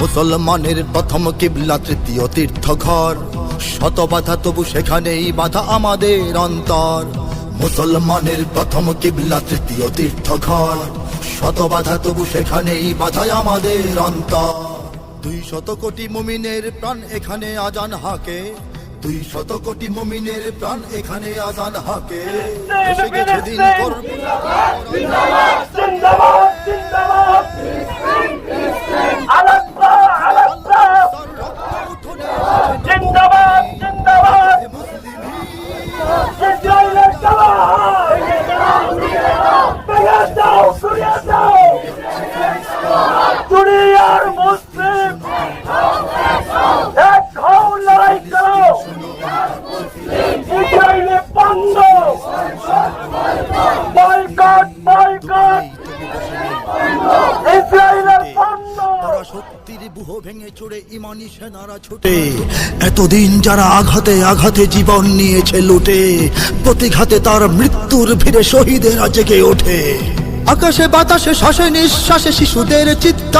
মুসলমানের প্রথম কিবলা তৃতীয় তীর্থ ঘর শত বাধা তবু সেখানেই বাধা আমাদের অন্তর। মুসলমানের প্রথম কিবলা তৃতীয় তীর্থ ঘর শত বাধা তবু সেখানেই বাধায় আমাদের অন্তর। দুই শত কোটি মুমিনের প্রাণ এখানে আজান হাকে। দুই শত কোটি মুমিনের প্রাণ এখানে আজান হাকে। এসে গেছে দিন শক্তির বুহ ভেঙে চড়ে ইমানি সেনারা ছুটে। এতদিন যারা আঘাতে আঘাতে জীবন নিয়েছে লুটে প্রতিঘাতে তার মৃত্যুর ভিড়ে শহীদেরা জেগে ওঠে। আকাশে বাতাসে শ্বাসে নিঃশ্বাসে শিশুদের চিৎকার